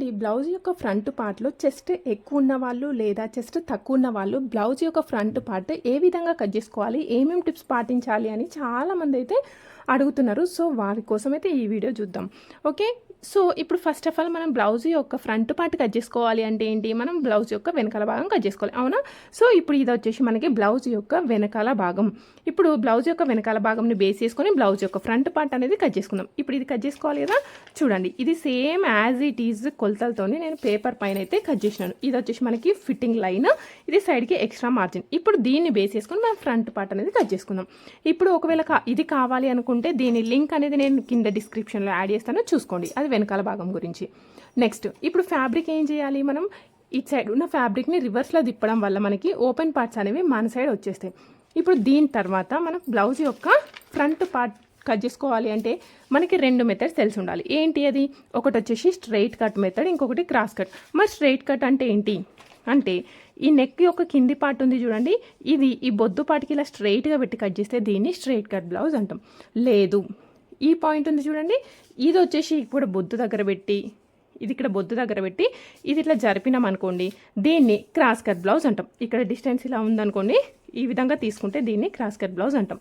చూడండి బ్లౌజ్ యొక్క ఫ్రంట్ పార్ట్లో చెస్ట్ ఎక్కువ ఉన్న వాళ్ళు లేదా చెస్ట్ తక్కువ ఉన్న వాళ్ళు బ్లౌజ్ యొక్క ఫ్రంట్ పార్ట్ ఏ విధంగా కట్ చేసుకోవాలి ఏమేమి టిప్స్ పాటించాలి అని చాలామంది అయితే అడుగుతున్నారు. సో వారి కోసం అయితే ఈ వీడియో చూద్దాం. ఓకే? సో ఇప్పుడు ఫస్ట్ ఆఫ్ ఆల్ మనం బ్లౌజ్ యొక్క ఫ్రంట్ పార్ట్ కట్ చేసుకోవాలి అంటే ఏంటి? మనం బ్లౌజ్ యొక్క వెనకాల భాగం కట్ చేసుకోవాలి. అవునా? సో ఇప్పుడు ఇది వచ్చేసి మనకి బ్లౌజ్ యొక్క వెనకాల భాగం. ఇప్పుడు బ్లౌజ్ యొక్క వెనకాల భాగంని బేస్ చేసుకొని బ్లౌజ్ యొక్క ఫ్రంట్ పార్ట్ అనేది కట్ చేసుకుందాం. ఇప్పుడు ఇది కట్ చేసుకోవాలి కదా? చూడండి. ఇది సేమ్ యాజ్ ఇట్ ఈజ్ కొలతలతోనే నేను పేపర్ పైన అయితే కట్ చేసినాను. ఇది వచ్చేసి మనకి ఫిట్టింగ్ లైన్ ఇది సైడ్కి ఎక్స్ట్రా మార్జిన్ ఇప్పుడు దీన్ని బేస్ చేసుకొని మనం ఫ్రంట్ పార్ట్ అనేది కట్ చేసుకుందాం. ఇప్పుడు ఒకవేళ కా- ఇది కావాలి అనుకుంటే దీని లింక్ అనేది నేను కింద డిస్క్రిప్షన్లో యాడ్ చేస్తాను. చూసుకోండి. అది వెనకాల భాగం గురించి. నెక్స్ట్ ఇప్పుడు ఫ్యాబ్రిక్ ఏం చేయాలి మనం? ఇట్ సైడ్ ఉన్న ఫ్యాబ్రిక్ని రివర్స్లో తిప్పడం వల్ల మనకి ఓపెన్ పార్ట్స్ అనేవి మన సైడ్ వచ్చేస్తాయి. ఇప్పుడు దీని తర్వాత మనం బ్లౌజ్ యొక్క ఫ్రంట్ పార్ట్ కట్ చేసుకోవాలి అంటే మనకి రెండు మెథడ్స్ తెలిసి ఉండాలి. ఏంటి అది? ఒకటి వచ్చేసి స్ట్రైట్ కట్ మెథడ్ ఇంకొకటి క్రాస్ కట్ మరి స్ట్రైట్ కట్ అంటే ఏంటి? అంటే ఈ నెక్ యొక్క కింది పార్ట్ ఉంది చూడండి. ఇది ఈ బొద్దు పాటికి ఇలా స్ట్రైట్గా పెట్టి కట్ చేస్తే దీన్ని స్ట్రైట్ కట్ బ్లౌజ్ అంటాం. లేదు. ఈ పాయింట్ ఉంది చూడండి. ఇది వచ్చేసి ఇక్కడ బొద్దు దగ్గర పెట్టి ఇది ఇక్కడ బొద్దు దగ్గర పెట్టి ఇది ఇట్లా జరిపినాం అనుకోండి. దీన్ని క్రాస్ కట్ బ్లౌజ్ అంటాం. ఇక్కడ డిస్టెన్స్ ఇలా ఉందనుకోండి. ఈ విధంగా తీసుకుంటే దీన్ని క్రాస్ కట్ బ్లౌజ్ అంటాం.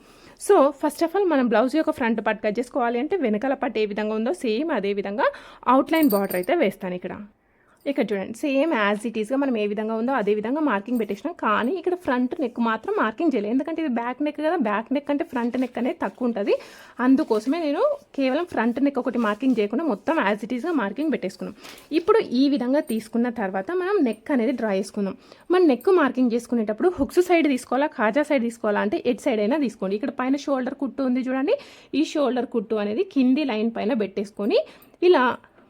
సో ఫస్ట్ ఆఫ్ ఆల్ మనం బ్లౌజ్ యొక్క ఫ్రంట్ పార్ట్ కట్ చేసుకోవాలి అంటే వెనకాల పార్ట్ ఏ విధంగా ఉందో సేమ్ అదే విధంగా అవుట్లైన్ బార్డర్ అయితే వేస్తాను ఇక్కడ. ఇక్కడ చూడండి. సేమ్ యాజ్ ఇట్ ఈస్గా మనం ఏ విధంగా ఉందో అదే విధంగా మార్కింగ్ పెట్టేసినాం. కానీ ఇక్కడ ఫ్రంట్ నెక్ మాత్రం మార్కింగ్ చేయలేదు. ఎందుకంటే ఇది బ్యాక్ నెక్ కదా. బ్యాక్ నెక్ అంటే ఫ్రంట్ నెక్ అనేది తక్కువ ఉంటుంది. అందుకోసమే నేను కేవలం ఫ్రంట్ నెక్ ఒకటి మార్కింగ్ చేయకుండా మొత్తం యాజ్ ఇట్ ఈస్గా మార్కింగ్ పెట్టేసుకున్నాం. ఇప్పుడు ఈ విధంగా తీసుకున్న తర్వాత మనం నెక్ అనేది డ్రా చేసుకుందాం. మన నెక్ మార్కింగ్ చేసుకునేటప్పుడు హుక్స్ సైడ్ తీసుకోవాలా? కాజా సైడ్ తీసుకోవాలా? అంటే ఎడ్ సైడ్ అయినా తీసుకోండి. ఇక్కడ పైన షోల్డర్ కుట్టు ఉంది చూడండి. ఈ షోల్డర్ కుట్టు అనేది కింది లైన్ పైన పెట్టేసుకొని ఇలా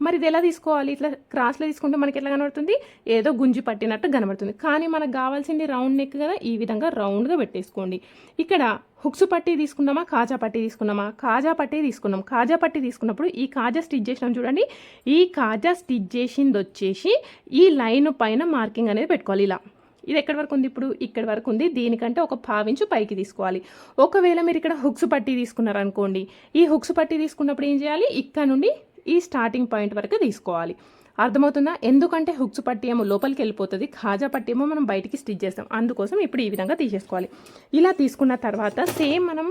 మరి ఇది ఎలా తీసుకోవాలి? ఇట్లా క్రాస్లో తీసుకుంటే మనకి ఎట్లా కనబడుతుంది? ఏదో గుంజి పట్టినట్టు కనబడుతుంది. కానీ మనకు కావాల్సింది రౌండ్ నెక్ కదా ఈ విధంగా రౌండ్గా పెట్టేసుకోండి. ఇక్కడ హుక్స్ పట్టి తీసుకున్నామా కాజా పట్టి తీసుకున్నామా? కాజా పట్టి తీసుకున్నాం. కాజా పట్టి తీసుకున్నప్పుడు ఈ కాజా స్టిచ్ చేసినాం చూడండి. ఈ కాజా స్టిచ్ చేసింది వచ్చేసి ఈ లైన్ పైన మార్కింగ్ అనేది పెట్టుకోవాలి ఇలా. ఇది ఎక్కడి వరకు ఉంది ఇప్పుడు? ఇక్కడ వరకు ఉంది. దీనికంటే ఒక పావించు పైకి తీసుకోవాలి. ఒకవేళ మీరు ఇక్కడ హుక్స్ పట్టి తీసుకున్నారు అనుకోండి ఈ హుక్స్ పట్టి తీసుకున్నప్పుడు ఏం చేయాలి? ఇక్కడ నుండి ఈ స్టార్టింగ్ పాయింట్ వరకు తీసుకోవాలి. అర్థమవుతుందా? ఎందుకంటే హుక్స్ పట్టేమో లోపలికి వెళ్ళిపోతుంది ఖాజా పట్టేమో మనం బయటికి స్టిచ్ చేస్తాం. అందుకోసం ఇప్పుడు ఈ విధంగా తీసేసుకోవాలి. ఇలా తీసుకున్న తర్వాత సేమ్ మనం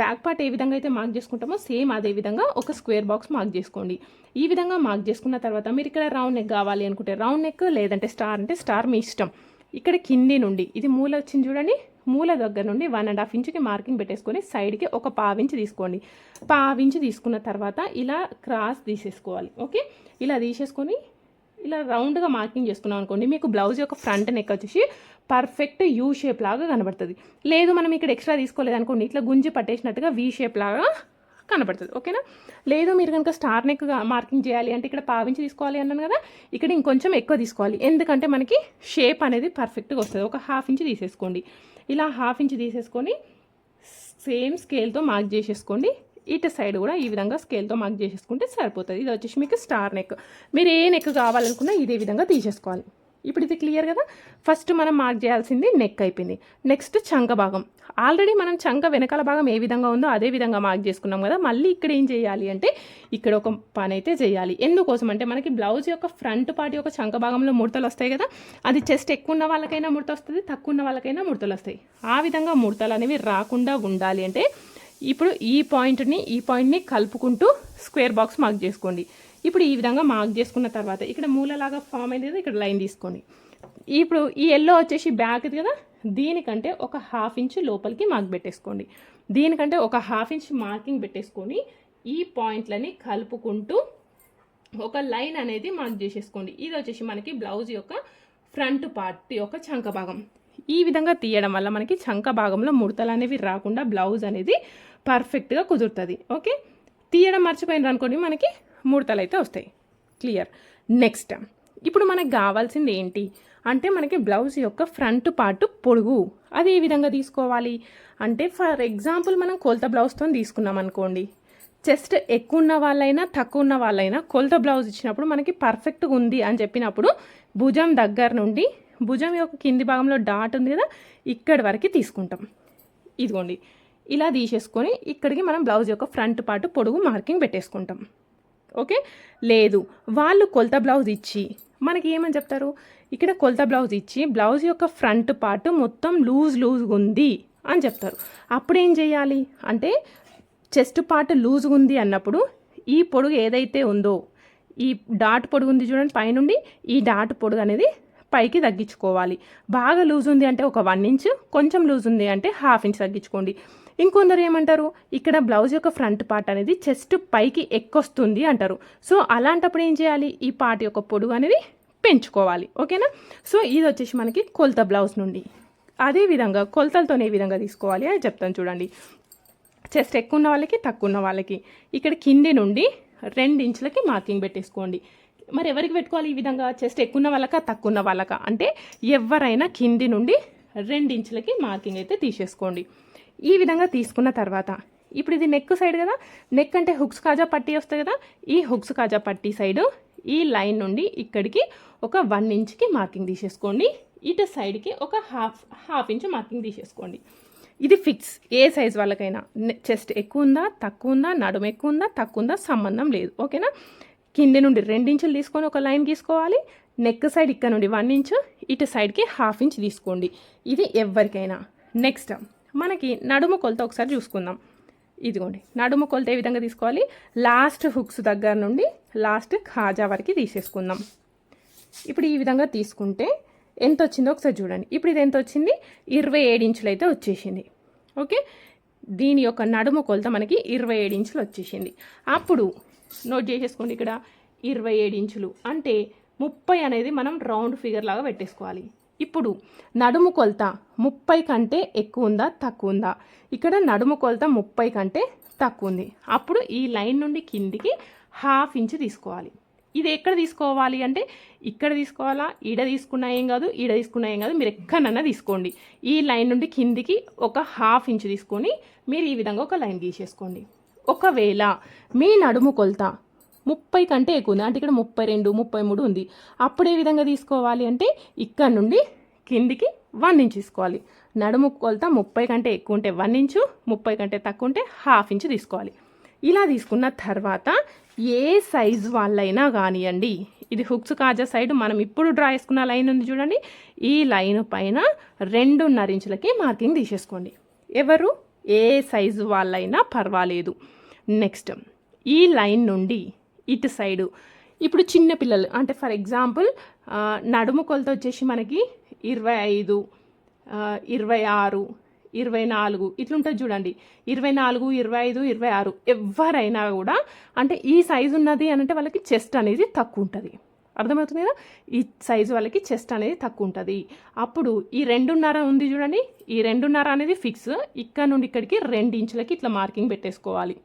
బ్యాక్ పార్ట్ ఏ విధంగా అయితే మార్క్ చేసుకుంటామో సేమ్ అదే విధంగా ఒక స్క్వేర్ బాక్స్ మార్క్ చేసుకోండి. ఈ విధంగా మార్క్ చేసుకున్న తర్వాత మీరు ఇక్కడ రౌండ్ నెక్ కావాలి అనుకుంటే రౌండ్ నెక్ లేదంటే స్టార్ అంటే స్టార్ మీ ఇష్టం. ఇక్కడ కింది నుండి ఇది మూల వచ్చింది చూడండి. మూల దగ్గర నుండి వన్ అండ్ హాఫ్ ఇంచుకి మార్కింగ్ పెట్టేసుకొని సైడ్కి ఒక పావించి తీసుకోండి. పావించి తీసుకున్న తర్వాత ఇలా క్రాస్ తీసేసుకోవాలి ఓకే ఇలా తీసేసుకొని ఇలా రౌండ్గా మార్కింగ్ చేసుకున్నాం అనుకోండి మీకు బ్లౌజ్ యొక్క ఫ్రంట్ నెక్ వచ్చేసి పర్ఫెక్ట్ యూ షేప్ లాగా కనబడుతుంది. లేదు మనం ఇక్కడ ఎక్స్ట్రా తీసుకోలేదు అనుకోండి ఇట్లా గుంజి పట్టేసినట్టుగా వీ షేప్ లాగా కనబడుతుంది ఓకేనా? లేదు మీరు కనుక స్టార్ నెక్ మార్కింగ్ చేయాలి అంటే ఇక్కడ పావించి తీసుకోవాలి అన్నాను కదా ఇక్కడ ఇంకొంచెం ఎక్కువ తీసుకోవాలి. ఎందుకంటే మనకి షేప్ అనేది పర్ఫెక్ట్గా వస్తుంది. ఒక హాఫ్ ఇంచ్ తీసేసుకోండి. ఇలా హాఫ్ ఇంచ్ తీసేసుకొని సేమ్ స్కేల్తో మార్క్ చేసేసుకోండి. ఇటు సైడ్ కూడా ఈ విధంగా స్కేల్తో మార్క్ చేసేసుకుంటే సరిపోతుంది. ఇది వచ్చేసి మీకు స్టార్ నెక్. మీరు ఏ నెక్ కావాలనుకున్నా ఇదే విధంగా తీసేసుకోవాలి. ఇప్పుడు ఇది క్లియర్ కదా? ఫస్ట్ మనం మార్క్ చేయాల్సింది నెక్ అయిపోయింది. నెక్స్ట్ చంక భాగం. ఆల్రెడీ మనం చంక వెనకాల భాగం ఏ విధంగా ఉందో అదే విధంగా మార్క్ చేసుకున్నాం కదా? మళ్ళీ ఇక్కడ ఏం చేయాలి అంటే ఇక్కడ ఒక పని అయితే చేయాలి. ఎందుకోసం అంటే మనకి బ్లౌజ్ యొక్క ఫ్రంట్ పార్ట్ యొక్క చంక భాగంలో ముడతలు వస్తాయి కదా? అది చెస్ట్ ఎక్కువ ఉన్న వాళ్ళకైనా ముడత వస్తుంది తక్కువ ఉన్న వాళ్ళకైనా ముడతలు వస్తాయి. ఆ విధంగా ముడతలు అనేవి రాకుండా ఉండాలి అంటే ఇప్పుడు ఈ పాయింట్ని ఈ పాయింట్ని కలుపుకుంటూ స్క్వేర్ బాక్స్ మార్క్ చేసుకోండి. ఇప్పుడు ఈ విధంగా మార్క్ చేసుకున్న తర్వాత ఇక్కడ మూలలాగా ఫామ్ అయింది కదా ఇక్కడ లైన్ తీసుకోండి ఇప్పుడు ఈ ఎల్లో వచ్చేసి బ్యాక్ కదా? దీనికంటే ఒక హాఫ్ ఇంచ్ లోపలికి మార్క్ పెట్టేసుకోండి. దీనికంటే ఒక హాఫ్ ఇంచ్ మార్కింగ్ పెట్టేసుకొని ఈ పాయింట్లని కలుపుకుంటూ ఒక లైన్ అనేది మార్క్ చేసేసుకోండి. ఇది వచ్చేసి మనకి బ్లౌజ్ యొక్క ఫ్రంట్ పార్ట్ యొక్క చంక భాగం. ఈ విధంగా తీయడం వల్ల మనకి చంక భాగంలో ముడతలు అనేవి రాకుండా బ్లౌజ్ అనేది పర్ఫెక్ట్గా కుదురుతుంది. ఓకే తీయడం మర్చిపోయినారు అనుకోండి మనకి ముడతలు అయితే వస్తాయి. క్లియర్ నెక్స్ట్ ఇప్పుడు మనకు కావాల్సింది ఏంటి? అంటే మనకి బ్లౌజ్ యొక్క ఫ్రంట్ పార్ట్ పొడుగు. అది ఏ విధంగా తీసుకోవాలి? అంటే ఫర్ ఎగ్జాంపుల్ మనం కొలత బ్లౌజ్తో తీసుకున్నాం అనుకోండి. చెస్ట్ ఎక్కువ ఉన్న వాళ్ళైనా తక్కువ ఉన్న వాళ్ళైనా కొలత బ్లౌజ్ ఇచ్చినప్పుడు మనకి పర్ఫెక్ట్గా ఉంది అని చెప్పినప్పుడు భుజం దగ్గర నుండి భుజం యొక్క కింది భాగంలో డాట్ ఉంది కదా ఇక్కడి వరకు తీసుకుంటాం. ఇదిగోండి. ఇలా తీసేసుకొని ఇక్కడికి మనం బ్లౌజ్ యొక్క ఫ్రంట్ పార్ట్ పొడుగు మార్కింగ్ పెట్టేసుకుంటాం. ఓకే? లేదు. వాళ్ళు కొలత బ్లౌజ్ ఇచ్చి మనకి ఏమని చెప్తారు? ఇక్కడ కొలత బ్లౌజ్ ఇచ్చి బ్లౌజ్ యొక్క ఫ్రంట్ పార్ట్ మొత్తం లూజ్ లూజ్గా ఉంది అని చెప్తారు. అప్పుడు ఏం చేయాలి? అంటే చెస్ట్ పార్ట్ లూజ్గా ఉంది అన్నప్పుడు ఈ పొడుగు ఏదైతే ఉందో ఈ డాట్ పొడుగు ఉంది చూడండి పైనుండి ఈ డాట్ పొడుగు అనేది పైకి తగ్గించుకోవాలి. బాగా లూజ్ ఉంది అంటే ఒక వన్ ఇంచ్ కొంచెం లూజ్ ఉంది అంటే హాఫ్ ఇంచ్ తగ్గించుకోండి. ఇంకొందరు ఏమంటారు? ఇక్కడ బ్లౌజ్ యొక్క ఫ్రంట్ పార్ట్ అనేది చెస్ట్ పైకి ఎక్కొస్తుంది అంటారు. సో అలాంటప్పుడు ఏం చేయాలి? ఈ పార్ట్ యొక్క పొడుగు అనేది పెంచుకోవాలి. ఓకేనా? సో ఇది వచ్చేసి మనకి కొలత బ్లౌజ్ నుండి. అదే విధంగా కొలతలతోనే ఏ విధంగా తీసుకోవాలి అని చెప్తాను చూడండి. చెస్ట్ ఎక్కువ ఉన్న వాళ్ళకి తక్కువ ఉన్న వాళ్ళకి. ఇక్కడ కింది నుండి రెండు ఇంచులకి మార్కింగ్ పెట్టేసుకోండి. మరి ఎవరికి పెట్టుకోవాలి ఈ విధంగా? చెస్ట్ ఎక్కువ ఉన్న వాళ్ళకా తక్కువ ఉన్న వాళ్ళక? అంటే ఎవరైనా కింది నుండి రెండు ఇంచులకి మార్కింగ్ అయితే తీసేసుకోండి. ఈ విధంగా తీసుకున్న తర్వాత ఇప్పుడు ఇది నెక్ సైడ్ కదా నెక్ అంటే హుక్స్ కాజా పట్టీ వస్తుంది కదా ఈ హుక్స్ కాజా పట్టీ సైడు ఈ లైన్ నుండి ఇక్కడికి ఒక వన్ ఇంచ్కి మార్కింగ్ తీసేసుకోండి. ఇటు సైడ్కి ఒక హాఫ్ హాఫ్ ఇంచ్ మార్కింగ్ తీసేసుకోండి. ఇది ఫిక్స్ ఏ సైజ్ వాళ్ళకైనా. చెస్ట్ ఎక్కువ ఉందా తక్కువ ఉందా నడుము ఎక్కువ ఉందా తక్కువ ఉందా సంబంధం లేదు. ఓకేనా? కింది నుండి రెండించులు తీసుకొని ఒక లైన్ గీసుకోవాలి. నెక్ సైడ్ ఇక్కడ నుండి వన్ ఇంచ్ ఇటు సైడ్కి హాఫ్ ఇంచ్ తీసుకోండి. ఇది ఎవరికైనా. నెక్స్ట్ మనకి నడుము కొలత ఒకసారి చూసుకుందాం. ఇదిగోండి నడుము కొలత ఏ విధంగా తీసుకోవాలి? లాస్ట్ హుక్స్ దగ్గర నుండి లాస్ట్ ఖాజా వరకు తీసేసుకుందాం. ఇప్పుడు ఈ విధంగా తీసుకుంటే ఎంత వచ్చిందో ఒకసారి చూడండి. ఇప్పుడు ఇది ఎంత వచ్చింది? ఇరవై ఏడు ఇంచులు అయితే వచ్చేసింది. ఓకే? దీని యొక్క నడుము కొలత మనకి ఇరవై ఏడు ఇంచులు వచ్చేసింది. అప్పుడు నోట్ చేసేసుకోండి ఇక్కడ ఇరవై ఏడు ఇంచులు. అంటే ముప్పై అనేది మనం రౌండ్ ఫిగర్ లాగా పెట్టేసుకోవాలి. ఇప్పుడు నడుము కొలత ముప్పై కంటే ఎక్కువ ఉందా తక్కువ ఉందా? ఇక్కడ నడుము కొలత ముప్పై కంటే తక్కువ ఉంది. అప్పుడు ఈ లైన్ నుండి కిందికి హాఫ్ ఇంచ్ తీసుకోవాలి. ఇది ఎక్కడ తీసుకోవాలి అంటే ఇక్కడ తీసుకోవాలా ఈడ తీసుకున్నా ఏం కాదు ఈడ తీసుకున్నా ఏం కాదు మీరు ఎక్కడన్నా తీసుకోండి. ఈ లైన్ నుండి కిందికి ఒక హాఫ్ ఇంచ్ తీసుకొని మీరు ఈ విధంగా ఒక లైన్ గీసేసుకోండి. ఒకవేళ మీ నడుము కొలత ముప్పై కంటే ఎక్కువ ఉంది. అంటే ఇక్కడ ముప్పై రెండు ముప్పై మూడు ఉంది. అప్పుడు ఏ విధంగా తీసుకోవాలి అంటే ఇక్కడ నుండి కిందికి వన్ ఇంచ్ తీసుకోవాలి. నడుము కొలత ముప్పై కంటే ఎక్కువ ఉంటే వన్ ఇంచు ముప్పై కంటే తక్కువ ఉంటే హాఫ్ ఇంచ్ తీసుకోవాలి. ఇలా తీసుకున్న తర్వాత ఏ సైజు వాళ్ళైనా కానివ్వండి ఇది హుక్స్ కాజా సైడ్ మనం ఇప్పుడు డ్రా చేసుకున్న లైన్ ఉంది చూడండి ఈ లైన్ పైన రెండున్నర ఇంచులకి మార్కింగ్ తీసేసుకోండి. ఎవరు? ఏ సైజు వాళ్ళైనా పర్వాలేదు. నెక్స్ట్ ఈ లైన్ నుండి ఇటు సైడు. ఇప్పుడు చిన్న పిల్లలు అంటే ఫర్ ఎగ్జాంపుల్ నడుము కొలత వచ్చేసి మనకి ఇరవై ఐదు ఇరవై ఆరు ఇరవై నాలుగు ఇట్లుంటుంది చూడండి. ఇరవై నాలుగు ఇరవై ఐదు ఇరవై ఆరు ఎవరైనా కూడా అంటే ఈ సైజు ఉన్నది అని అంటే వాళ్ళకి చెస్ట్ అనేది తక్కువ ఉంటుంది. అర్థమవుతుంది కదా? ఈ సైజు వాళ్ళకి చెస్ట్ అనేది తక్కువ ఉంటుంది. అప్పుడు ఈ రెండున్నర ఉంది చూడండి. ఈ రెండున్నర అనేది ఫిక్స్. ఇక్కడ నుండి ఇక్కడికి రెండు ఇంచులకి ఇట్లా మార్కింగ్ పెట్టేసుకోవాలి.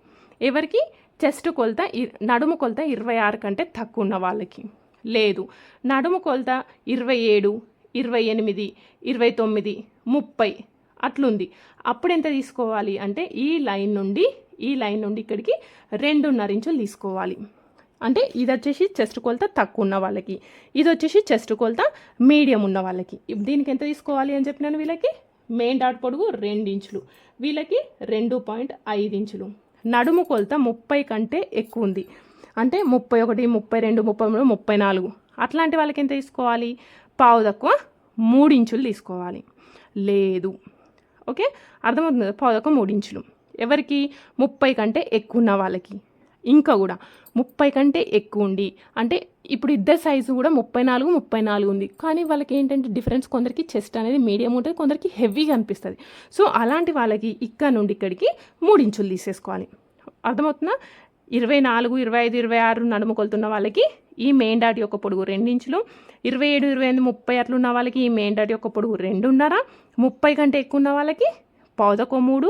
ఎవరికి? చెస్ట్ కొలత ఇ- నడుము కొలత ఇరవై ఆరు కంటే తక్కువ ఉన్న వాళ్ళకి. లేదు నడుము కొలత ఇరవై ఏడు ఇరవై ఎనిమిది ఇరవై తొమ్మిది ముప్పై అట్లుంది. అప్పుడు ఎంత తీసుకోవాలి అంటే ఈ లైన్ నుండి ఈ లైన్ నుండి ఇక్కడికి రెండున్నర ఇంచులు తీసుకోవాలి. అంటే ఇది వచ్చేసి చెస్ట్ కొలత తక్కువ ఉన్న వాళ్ళకి. ఇది వచ్చేసి చెస్ట్ కొలత మీడియం ఉన్న వాళ్ళకి. దీనికి ఎంత తీసుకోవాలి అని చెప్పినాను వీళ్ళకి? మెయిన్ డాట్ పొడుగు రెండు ఇంచులు. వీళ్ళకి రెండు పాయింట్ ఐదు ఇంచులు. నడుము కొలత ముప్పై కంటే ఎక్కువ ఉంది. అంటే ముప్పై ఒకటి ముప్పై రెండు ముప్పై మూడు ముప్పై నాలుగు. అట్లాంటి వాళ్ళకి ఎంత తీసుకోవాలి? పావు తక్కువ మూడు ఇంచులు తీసుకోవాలి. లేదు. ఓకే? అర్థమవుతుంది కదా? పావు తక్కువ మూడు ఇంచులు. ఎవరికి? ముప్పై కంటే ఎక్కువ ఉన్న వాళ్ళకి. ఇంకా కూడా ముప్పై కంటే ఎక్కువ ఉండి అంటే ఇప్పుడు ఇద్దరు సైజు కూడా ముప్పై నాలుగు ముప్పై నాలుగు ఉంది. కానీ వాళ్ళకి ఏంటంటే డిఫరెన్స్ కొందరికి చెస్ట్ అనేది మీడియం ఉంటుంది కొందరికి హెవీగా అనిపిస్తుంది. సో అలాంటి వాళ్ళకి ఇక్కడ నుండి ఇక్కడికి మూడించులు తీసేసుకోవాలి. అర్థమవుతుందా? ఇరవై నాలుగు ఇరవై ఐదు ఇరవై ఆరు నడుము కొలుతున్న వాళ్ళకి ఈ మెయిన్ డాట్ యొక్క పొడుగు రెండించులు ఇరవై ఏడు ఇరవై ఎనిమిది ముప్పై అట్లున్న వాళ్ళకి ఈ మెయిన్ డాట్ యొక్క పొడుగు రెండున్నర. ముప్పై కంటే ఎక్కువ ఉన్న వాళ్ళకి పావుదకో మూడు.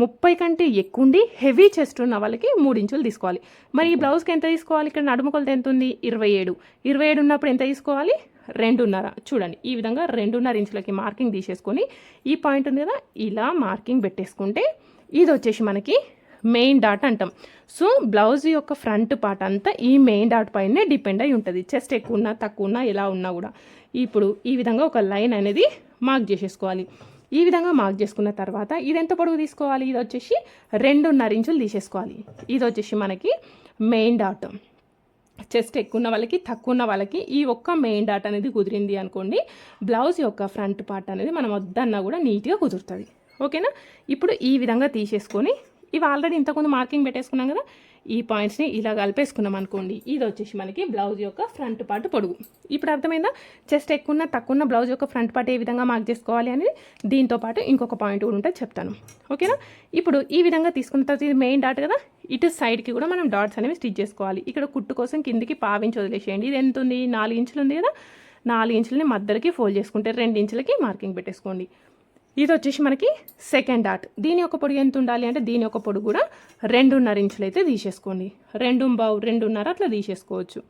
ముప్పై కంటే ఎక్కువ ఉండి హెవీ చెస్ట్ ఉన్న వాళ్ళకి మూడు ఇంచులు తీసుకోవాలి. మరి ఈ బ్లౌజ్కి ఎంత తీసుకోవాలి? ఇక్కడ నడుము కొలత ఎంత ఉంది ఇరవై ఏడు. ఇరవై ఏడు ఉన్నప్పుడు ఎంత తీసుకోవాలి? రెండున్నర. చూడండి ఈ విధంగా రెండున్నర ఇంచులకి మార్కింగ్ తీసేసుకొని ఈ పాయింట్ ఉంది కదా ఇలా మార్కింగ్ పెట్టేసుకుంటే ఇది వచ్చేసి మనకి మెయిన్ డాట్ అంటాం. సో బ్లౌజ్ యొక్క ఫ్రంట్ పార్ట్ అంతా ఈ మెయిన్ డాట్ పైనే డిపెండ్ అయి ఉంటుంది. చెస్ట్ ఎక్కువ ఉన్నా తక్కువ ఉన్నా ఎలా ఉన్నా కూడా. ఇప్పుడు ఈ విధంగా ఒక లైన్ అనేది మార్క్ చేసేసుకోవాలి. ఈ విధంగా మార్క్ చేసుకున్న తర్వాత ఇది ఎంత పొడవు తీసుకోవాలి? ఇది వచ్చేసి రెండున్నర ఇంచులు తీసేసుకోవాలి. ఇది వచ్చేసి మనకి మెయిన్ డాట్ చెస్ట్ ఎక్కువ ఉన్న వాళ్ళకి తక్కువ ఉన్న వాళ్ళకి ఈ ఒక్క మెయిన్ డాట్ అనేది కుదిరింది అనుకోండి బ్లౌజ్ యొక్క ఫ్రంట్ పార్ట్ అనేది మనం వద్దన్నా కూడా నీట్గా కుదురుతుంది. ఓకేనా ఇప్పుడు ఈ విధంగా తీసేసుకొని ఇవి ఆల్రెడీ ఇంతకుముందు మార్కింగ్ పెట్టేసుకున్నాం కదా ఈ పాయింట్స్ని ఇలా కలిపేసుకున్నాం అనుకోండి. ఇది వచ్చేసి మనకి బ్లౌజ్ యొక్క ఫ్రంట్ పార్ట్ పొడుగు. ఇప్పుడు అర్థమైందా? చెస్ట్ ఎక్కువ తక్కువ బ్లౌజ్ యొక్క ఫ్రంట్ పార్ట్ ఏ విధంగా మార్క్ చేసుకోవాలి అనేది దీంతో పాటు ఇంకొక పాయింట్ కూడా ఉంటే చెప్తాను. ఓకేనా? ఇప్పుడు ఈ విధంగా తీసుకున్న తర్వాత ఇది మెయిన్ డాట్ కదా ఇటు సైడ్కి కూడా మనం డాట్స్ అనేవి స్టిచ్ చేసుకోవాలి. ఇక్కడ కుట్టు కోసం కిందికి పావించి వదిలేసేయండి. ఇది ఎంత ఉంది? నాలుగు ఇంచులు ఉంది కదా నాలుగు ఇంచులని మధ్యలోకి ఫోల్డ్ చేసుకుంటే రెండు ఇంచులకి మార్కింగ్ పెట్టేసుకోండి. ఇది వచ్చేసి మనకి సెకండ్ డాట్ దీని యొక్క పొడుగు ఎంత ఉండాలి అంటే దీని యొక్క పొడుగు కూడా రెండున్నర ఇంచులు అయితే తీసేసుకోండి. రెండు బావు రెండున్నర అట్లా తీసేసుకోవచ్చు.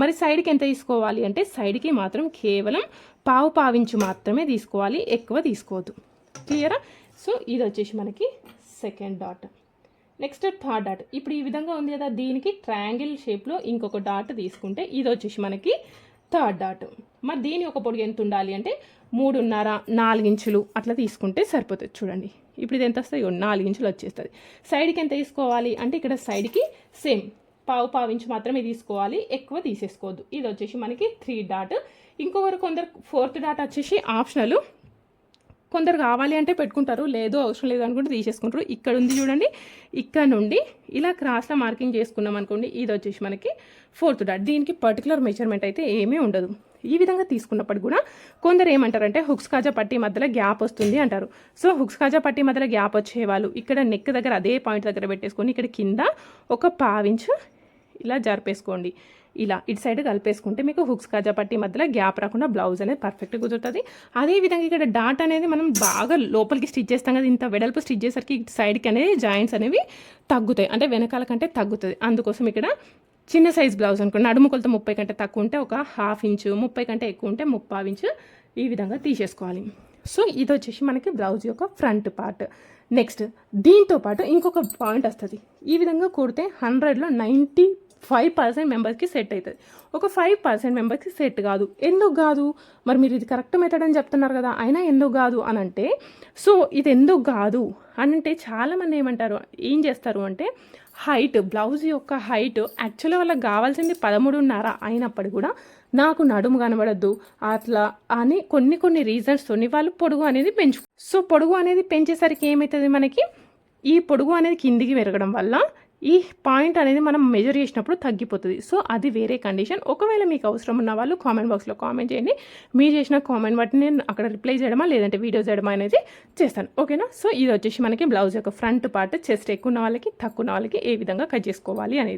మరి సైడ్కి ఎంత తీసుకోవాలి అంటే సైడ్కి మాత్రం కేవలం పావు పావించు మాత్రమే తీసుకోవాలి ఎక్కువ తీసుకోవద్దు. క్లియరా సో ఇది వచ్చేసి మనకి second dot next third dot ఇప్పుడు ఈ విధంగా ఉంది కదా దీనికి ట్రయాంగిల్ షేప్లో ఇంకొక డాట్ తీసుకుంటే ఇది వచ్చేసి మనకి థర్డ్ డాట్ మరి దీని ఒక పొడుగు ఎంత ఉండాలి అంటే మూడున్నర నాలుగు ఇంచులు అట్లా తీసుకుంటే సరిపోతుంది. చూడండి. ఇప్పుడు ఇది ఎంత వస్తుంది ఇగో నాలుగు ఇంచులు వచ్చేస్తుంది. సైడ్కి ఎంత తీసుకోవాలి? అంటే ఇక్కడ సైడ్కి సేమ్. పావు పావు ఇంచు మాత్రమే తీసుకోవాలి. ఎక్కువ తీసేసుకోవద్దు. ఇది వచ్చేసి మనకి త్రీ డాట్. ఇంకొకరు కొందరు ఫోర్త్ డాట్ వచ్చేసి ఆప్షనల్. కొందరు కావాలి అంటే పెట్టుకుంటారు లేదు అవసరం లేదు అనుకుంటే తీసేసుకుంటారు. ఇక్కడ ఉంది చూడండి ఇక్కడ నుండి ఇలా క్రాస్లో మార్కింగ్ చేసుకున్నాం అనుకోండి ఇది వచ్చేసి మనకి ఫోర్త్ డాట్ దీనికి పర్టికులర్ మెజర్మెంట్ అయితే ఏమీ ఉండదు. ఈ విధంగా తీసుకున్నప్పుడు కూడా కొందరు ఏమంటారంటే హుక్స్ కాజా పట్టి మధ్యలో గ్యాప్ వస్తుంది అంటారు. సో హుక్స్ కాజా పట్టి మధ్యలో గ్యాప్ వచ్చేవాళ్ళు ఇక్కడ నెక్ దగ్గర అదే పాయింట్ దగ్గర పెట్టేసుకొని ఇక్కడ కింద ఒక పావించు ఇలా జరిపేసుకోండి. ఇలా ఇటు సైడ్ కలిపేసుకుంటే మీకు హుక్స్ కాజా పట్టి మధ్యలో గ్యాప్ రాకుండా బ్లౌజ్ అనేది పర్ఫెక్ట్ కుదురుతుంది. అదేవిధంగా ఇక్కడ డాట్ అనేది మనం బాగా లోపలికి స్టిచ్ చేస్తాం కదా ఇంత వెడల్పు స్టిచ్ చేసరికి ఇటు సైడ్కి అనేది జాయింట్స్ అనేవి తగ్గుతాయి అంటే వెనకాల కంటే తగ్గుతుంది. అందుకోసం ఇక్కడ చిన్న సైజ్ బ్లౌజ్ అనుకోండి నడుము కొలత ముప్పై కంటే తక్కువ ఉంటే ఒక హాఫ్ ఇంచు ముప్పై కంటే ఎక్కువ ఉంటే ముప్పావు ఇంచు ఈ విధంగా తీసేసుకోవాలి. సో ఇది వచ్చేసి మనకి బ్లౌజ్ యొక్క ఫ్రంట్ పార్ట్ నెక్స్ట్ దీంతో పాటు ఇంకొక పాయింట్ వస్తుంది. ఈ విధంగా కుడితే హండ్రెడ్లో నైంటీ ఫైవ్ పర్సెంట్ మెంబర్స్కి సెట్ అవుతుంది ఒక ఫైవ్ పర్సెంట్ మెంబర్స్కి సెట్ కాదు. ఎందుకు కాదు? మరి మీరు ఇది కరెక్ట్ మెథడ్ అని చెప్తున్నారు కదా అయినా ఎందుకు కాదు అని అంటే సో ఇది ఎందుకు కాదు అని అంటే చాలామంది ఏమంటారు ఏం చేస్తారు అంటే హైట్ బ్లౌజ్ యొక్క హైట్ యాక్చువల్గా వాళ్ళకి కావాల్సింది పదమూడున్నర అయినప్పటికీ కూడా నాకు నడుము కనబడద్దు. అట్లా అని కొన్ని కొన్ని రీజన్స్తోని వాళ్ళు పొడుగు అనేది పెంచు సో పొడుగు అనేది పెంచేసరికి ఏమవుతుంది మనకి? ఈ పొడుగు అనేది కిందికి పెరగడం వల్ల ఈ పాయింట్ అనేది మనం మెజర్ చేసినప్పుడు తగ్గిపోతుంది. సో అది వేరే కండిషన్ ఒకవేళ మీకు అవసరం ఉన్న వాళ్ళు కామెంట్ బాక్స్లో కామెంట్ చేయండి. మీరు చేసిన కామెంట్ బట్టి నేను అక్కడ రిప్లై చేయడమా లేదంటే వీడియో చేయడమా అనేది చేస్తాను. ఓకేనా సో ఇది వచ్చేసి మనకి బ్లౌజ్ యొక్క ఫ్రంట్ పార్ట్ చెస్ట్ ఎక్కువ ఉన్న వాళ్ళకి తక్కువ ఉన్న వాళ్ళకి ఏ విధంగా కట్ చేసుకోవాలి అనేది.